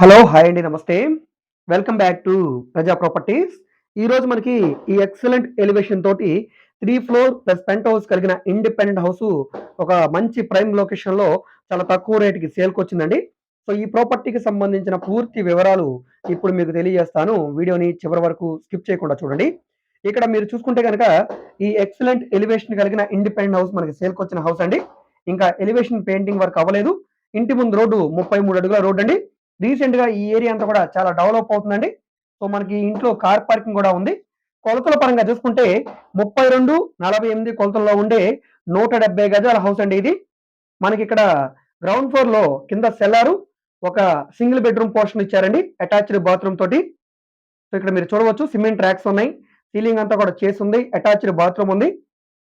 Hello hi అండి నమస్తే. Welcome back to Praja properties. ఈరోజు మనకి ఈ ఎక్సలెంట్ ఎలివేషన్ తోటి three floor plus penthouse కలిగిన ఇండిపెండెంట్ హౌస్ ఒక మంచి ప్రైమ్ లొకేషన్లో చాలా తక్కువ రేటుకి సేల్కి వచ్చిందండి సో ఈ ప్రాపర్టీకి సంబంధించిన పూర్తి వివరాలు ఇప్పుడు మీకు తెలియజేస్తాను. వీడియోని చివరి వరకు స్కిప్ చేయకుండా చూడండి. ఇక్కడ మీరు చూసుకుంటే కనుక ఈ ఎక్సలెంట్ ఎలివేషన్ కలిగిన ఇండిపెండెంట్ హౌస్ మనకి సేల్కి వచ్చిన హౌస్ అండి. ఇంకా ఎలివేషన్ పెయింటింగ్ వర్క్ అవ్వలేదు. ఇంటి ముందు రోడ్డు ముప్పై మూడు అడుగుల రోడ్ అండి రీసెంట్గా ఈ ఏరియా అంతా కూడా చాలా డెవలప్ అవుతుందండి. సో మనకి ఇంట్లో కార్ పార్కింగ్ కూడా ఉంది. కొలతల పరంగా చూసుకుంటే ముప్పై రెండు నలభై ఎనిమిది కొలతల్లో ఉండే నూట డెబ్బై గజాల హౌస్ అండి ఇది. మనకి ఇక్కడ గ్రౌండ్ ఫ్లోర్లో కింద సెల్లారు ఒక సింగిల్ బెడ్రూమ్ పోర్షన్ ఇచ్చారండి అటాచ్డ్ బాత్రూమ్ తోటి. సో ఇక్కడ మీరు చూడవచ్చు సిమెంట్ ట్రాక్స్ ఉన్నాయి. సీలింగ్ అంతా కూడా చేసి ఉంది అటాచ్డ్ బాత్రూమ్ ఉంది.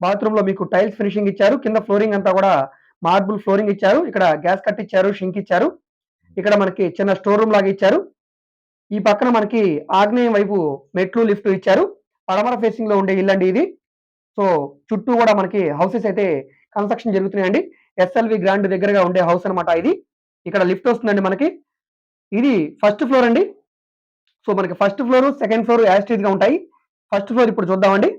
బాత్రూమ్లో మీకు టైల్స్ ఫినిషింగ్ ఇచ్చారు. కింద ఫ్లోరింగ్ అంతా కూడా మార్బుల్ ఫ్లోరింగ్ ఇచ్చారు. ఇక్కడ గ్యాస్ కట్ ఇచ్చారు షింక్ ఇచ్చారు. ఇక్కడ మనకి చిన్న స్టోర్ రూమ్ లాగా ఇచ్చారు. ఈ పక్కన మనకి ఆగ్నేయం వైపు మెట్లు లిఫ్ట్ ఇచ్చారు. పడమర ఫేసింగ్లో ఉండే ఇల్లండి అండి ఇది. సో చుట్టూ కూడా మనకి హౌసెస్ అయితే కన్స్ట్రక్షన్ జరుగుతున్నాయండి. ఎస్ఎల్వి గ్రాండ్ దగ్గరగా ఉండే హౌస్ అన్నమాట ఇది. ఇక్కడ లిఫ్ట్ వస్తుందండి మనకి. ఇది ఫస్ట్ ఫ్లోర్ అండి. సో మనకి ఫస్ట్ ఫ్లోర్ సెకండ్ ఫ్లోర్ యాస్టీజ్గా ఉంటాయి. ఫస్ట్ ఫ్లోర్ ఇప్పుడు చూద్దామండి.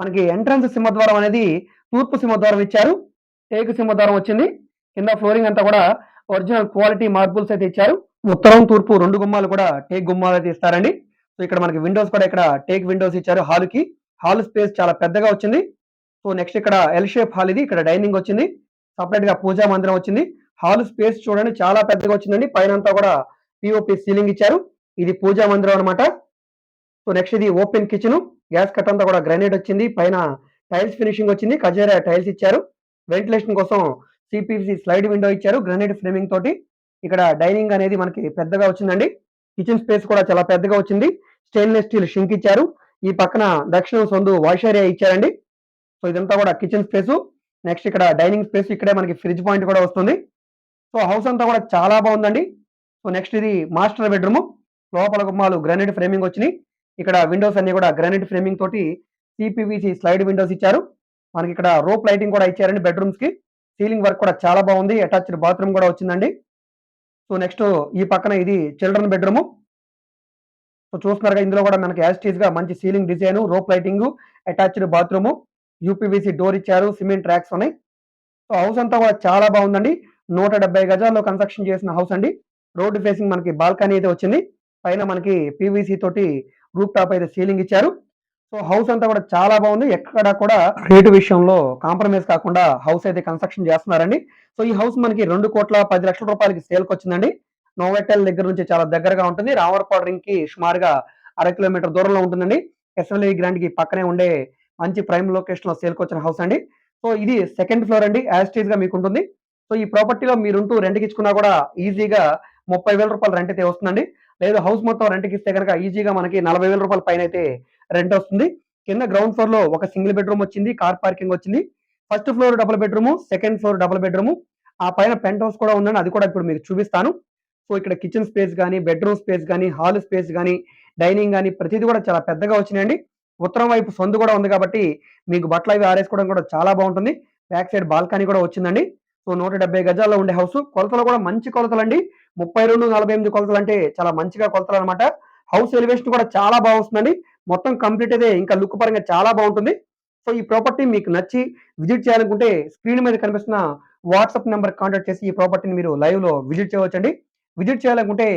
మనకి ఎంట్రన్స్ సింహద్వారం అనేది తూర్పు సింహద్వారం ఇచ్చారు. టేకు సింహద్వారం వచ్చింది. కింద ఫ్లోరింగ్ అంతా కూడా ఒరిజినల్ క్వాలిటీ మార్బుల్స్ అయితే ఇచ్చారు. ఉత్తరం తూర్పు రెండు గుమ్మాలు కూడా టేక్ గుమ్మాలు అయితే ఇస్తారండి. సో ఇక్కడ మనకి విండోస్ కూడా ఇక్కడ టేక్ విండోస్ ఇచ్చారు హాల్కి హాల్ స్పేస్ చాలా పెద్దగా వచ్చింది. సో నెక్స్ట్ ఇక్కడ ఎల్ షేప్ హాల్ ఇది. ఇక్కడ డైనింగ్ వచ్చింది. సపరేట్గా పూజా మందిరం వచ్చింది. హాల్ స్పేస్ చూడండి చాలా పెద్దగా వచ్చిందండి. పైన అంతా కూడా పిఓపి సీలింగ్ ఇచ్చారు. ఇది పూజా మందిరం అనమాట సో నెక్స్ట్ ఇది ఓపెన్ కిచెన్. గ్యాస్ కట్ అంతా కూడా గ్రానైట్ వచ్చింది. పైన టైల్స్ ఫినిషింగ్ వచ్చింది. కజేరా టైల్స్ ఇచ్చారు. వెంటిలేషన్ కోసం సిపిసి స్లైడ్ విండో ఇచ్చారు. గ్రానైట్ ఫ్రేమింగ్ తోటి ఇక్కడ డైనింగ్ అనేది మనకి పెద్దగా వచ్చిందండి. కిచెన్ స్పేస్ కూడా చాలా పెద్దగా వచ్చింది. స్టెయిన్లెస్ స్టీల్ షింక్ ఇచ్చారు. ఈ పక్కన దక్షిణం సొందు వాష్ ఏరియా ఇచ్చారండి. సో ఇదంతా కూడా కిచెన్ స్పేస్. నెక్స్ట్ ఇక్కడ డైనింగ్ స్పేస్ ఇక్కడే మనకి ఫ్రిడ్జ్ పాయింట్ కూడా వస్తుంది. సో హౌస్ అంతా కూడా చాలా బాగుందండి. సో నెక్స్ట్ ఇది మాస్టర్ బెడ్రూమ్. లోపల గుమ్మాలు గ్రానైట్ ఫ్రేమింగ్ వచ్చినాయి. ఇక్కడ విండోస్ అన్ని కూడా గ్రానైట్ ఫ్రేమింగ్ తోటి సిపివిసి స్లైడ్ విండోస్ ఇచ్చారు. మనకి ఇక్కడ రోప్ లైటింగ్ కూడా ఇచ్చారండి బెడ్రూమ్స్కి సీలింగ్ వర్క్ కూడా చాలా బాగుంది. అటాచ్డ్ బాత్రూమ్ కూడా వచ్చిందండి. సో నెక్స్ట్ ఈ పక్కన ఇది చిల్డ్రన్ బెడ్రూమ్. సో చూస్తున్నారుగా ఇందులో కూడా మనకి యాస్టీస్గా మంచి ceiling design rope lighting attached bathroom UPVC door ఇచ్చారు సిమెంట్ ట్రాక్స్ ఉన్నాయి. సో హౌస్ అంతా కూడా చాలా బాగుందండి. నూట డెబ్బై గజాల్లో కన్స్ట్రక్షన్ చేసిన హౌస్ అండి. రోడ్డు ఫేసింగ్ మనకి బాల్కనీ అయితే వచ్చింది. పైన మనకి పీవీసీ తోటి రూప్ టాప్ అయితే సీలింగ్ ఇచ్చారు. సో హౌస్ అంతా కూడా చాలా బాగుంది. ఎక్కడ కూడా రేటు విషయంలో కాంప్రమైజ్ కాకుండా హౌస్ అయితే కన్స్ట్రక్షన్ చేస్తున్నారండి. సో ఈ హౌస్ మనకి రెండు కోట్ల పది లక్షల రూపాయలకి సేల్కి వచ్చిందండి. నోవెటల్ దగ్గర నుంచి చాలా దగ్గరగా ఉంటుంది. రామవరపాడు రింగ్కి సుమారుగా అర కిలోమీటర్ దూరంలో ఉంటుందండి. ఎస్ఎల్ఏ గ్రాండ్కి పక్కనే ఉండే మంచి ప్రైమ్ లొకేషన్లో సేల్కి వచ్చిన హౌస్ అండి. సో ఇది సెకండ్ ఫ్లోర్ అండి. యాస్టీజ్గా మీకు ఉంటుంది. సో ఈ ప్రాపర్టీలో మీరుంటూ రెంట్కి ఇచ్చుకున్నా కూడా ఈజీగా ముప్పై వేల రూపాయలు రెంట్ అయితే వస్తుందండి. లేదు హౌస్ మొత్తం రెంట్కి ఇస్తే కనుక ఈజీగా మనకి నలభై వేల రూపాయల పైన అయితే రెంట్ వస్తుంది. కింద గ్రౌండ్ ఫ్లోర్లో ఒక సింగిల్ బెడ్రూమ్ వచ్చింది కార్ పార్కింగ్ వచ్చింది. First floor double bedroom second floor double bedroom ఆ పైన పెంట్ హౌస్ కూడా ఉందని అది కూడా ఇప్పుడు మీకు చూపిస్తాను. సో ఇక్కడ కిచెన్ స్పేస్ కానీ బెడ్రూమ్ స్పేస్ కానీ హాల్ స్పేస్ కానీ డైనింగ్ కానీ ప్రతిదీ కూడా చాలా పెద్దగా వచ్చినాయండి. ఉత్తరం వైపు సొందు కూడా ఉంది కాబట్టి మీకు బట్టలు అవి ఆరేసుకోవడం కూడా చాలా బాగుంటుంది. బ్యాక్ సైడ్ బాల్కనీ కూడా వచ్చిందండి. సో నూట డెబ్బై గజాల్లో ఉండే హౌస్ కొలతలు కూడా మంచి కొలతలు అండి ముప్పై రెండు నలభై ఎనిమిది కొలతలు అంటే చాలా మంచిగా కొలతలు అనమాట హౌస్ ఎలివేషన్ కూడా చాలా బాగా వస్తుందండి. మొత్తం కంప్లీట్ అయితే ఇంకా లుక్ పరంగా చాలా బాగుంటుంది. సో ఈ ప్రాపర్టీ మీకు నచ్చి విజిట్ చేయాలనుకుంటే స్క్రీన్ మీద కనిపిస్తున్న వాట్సాప్ నెంబర్ కాంటాక్ట్ చేసి ఈ ప్రాపర్టీని మీరు లైవ్లో విజిట్ చేయవచ్చండి. విజిట్ చేయాలనుకుంటే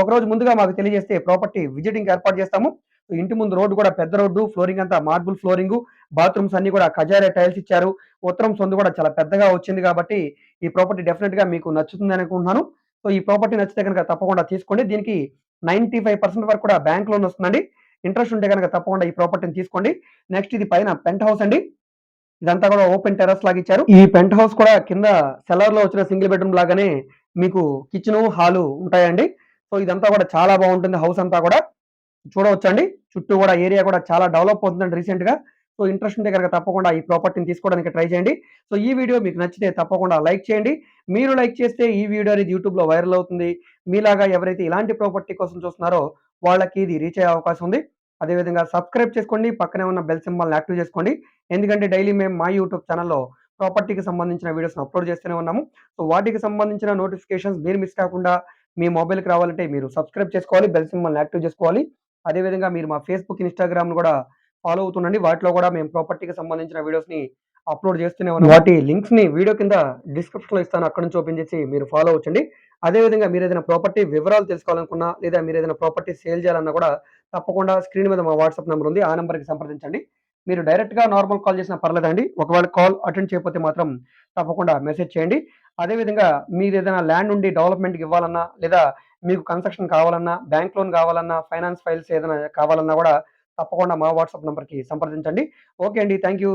ఒక రోజు ముందుగా మాకు తెలియజేస్తే ప్రాపర్టీ విజిటింగ్ ఏర్పాటు చేస్తాము. ఇంటి ముందు రోడ్డు కూడా పెద్ద రోడ్డు ఫ్లోరింగ్ అంతా మార్బుల్ ఫ్లోరింగ్ బాత్రూమ్స్ అన్ని కూడా కజారే టైల్స్ ఇచ్చారు. ఉత్తరం సొందు కూడా చాలా పెద్దగా వచ్చింది కాబట్టి ఈ ప్రాపర్టీ డెఫినెట్గా మీకు నచ్చుతుంది అనుకుంటున్నాను. సో ఈ ప్రాపర్టీ నచ్చితే కనుక తప్పకుండా తీసుకోండి. దీనికి నైన్టీ ఫైవ్ పర్సెంట్ వరకు కూడా బ్యాంక్ లోన్ వస్తుందండి. ఇంట్రెస్ట్ ఉంటే కనుక తప్పకుండా ఈ ప్రాపర్టీని తీసుకోండి. నెక్స్ట్ ఇది పైన పెంట్ హౌస్ అండి. ఇదంతా కూడా ఓపెన్ టెరస్ లాగా ఇచ్చారు. ఈ పెంట్ హౌస్ కూడా కింద సెలర్లో వచ్చిన సింగిల్ బెడ్రూమ్ లాగానే మీకు కిచెన్ హాలు ఉంటాయండి. సో ఇదంతా కూడా చాలా బాగుంటుంది హౌస్ అంతా కూడా. చూడవచ్చండి. చుట్టూ కూడా ఏరియా కూడా చాలా డెవలప్ అవుతుందండి రీసెంట్గా. సో ఇంట్రెస్ట్ ఉంటే కనుక తప్పకుండా ఈ ప్రాపర్టీని తీసుకోవడానికి ట్రై చేయండి. సో ఈ వీడియో మీకు నచ్చితే తప్పకుండా లైక్ చేయండి. మీరు లైక్ చేస్తే ఈ వీడియో అనేది యూట్యూబ్లో వైరల్ అవుతుంది. మీలాగా ఎవరైతే ఇలాంటి ప్రాపర్టీ కోసం చూస్తున్నారో వాళ్ళకి ఇది రీచ్ అయ్యే అవకాశం ఉంది అదేవిధంగా సబ్స్క్రైబ్ చేసుకోండి పక్కనే ఉన్న బెల్ సింబల్ని యాక్టివ్ చేసుకోండి ఎందుకంటే డైలీ మేము మా యూట్యూబ్ ఛానల్లో ప్రాపర్టీకి సంబంధించిన వీడియోస్ని అప్లోడ్ చేస్తూనే ఉన్నాము సో వాటికి సంబంధించిన నోటిఫికేషన్స్ మీరు మిస్ కాకుండా మీ మొబైల్‌కి రావాలంటే మీరు సబ్స్క్రైబ్ చేసుకోవాలి. బెల్ సింబల్‌ని యాక్టివ్ చేసుకోవాలి. అదేవిధంగా మీరు మా ఫేస్‌బుక్, ఇన్‌స్టాగ్రామ్‌ను కూడా ఫాలో అవుతుండండి. వాటిలో కూడా మేము ప్రాపర్టీకి సంబంధించిన వీడియోస్‌ని అప్‌లోడ్ చేస్తూనే ఉన్నాం. వాటి లింక్స్‌ని వీడియో కింద డిస్క్రిప్షన్‌లో ఇస్తాను. అక్కడి నుంచి ఓపెన్ చేసి మీరు ఫాలో అవ్వొచ్చండి. అదేవిధంగా మీరేదైనా ప్రాపర్టీ వివరాలు తెలుసుకోవాలనుకున్నా, లేదా మీరేదైనా ప్రాపర్టీ సేల్ చేయాలన్నా కూడా తప్పకుండా స్క్రీన్ మీద మా వాట్సాప్ నంబర్ ఉంది. ఆ నంబర్‌కి సంప్రదించండి. మీరు డైరెక్ట్‌గా నార్మల్ కాల్ చేసినా పర్లేదండి. ఒకవేళ కాల్ అటెండ్ చేయకపోతే మాత్రం తప్పకుండా మెసేజ్ చేయండి. అదేవిధంగా మీరేదైనా ల్యాండ్ ఉండి డెవలప్‌మెంట్‌కి ఇవ్వాలన్నా, లేదా మీకు కన్స్ట్రక్షన్ కావాలన్నా, బ్యాంక్ లోన్ కావాలన్నా, ఫైనాన్స్ ఫైల్స్ ఏదైనా కావాలన్నా కూడా తప్పకుండా మా వాట్సాప్ నంబర్‌కి సంప్రదించండి. ఓకే అండి. Thank you.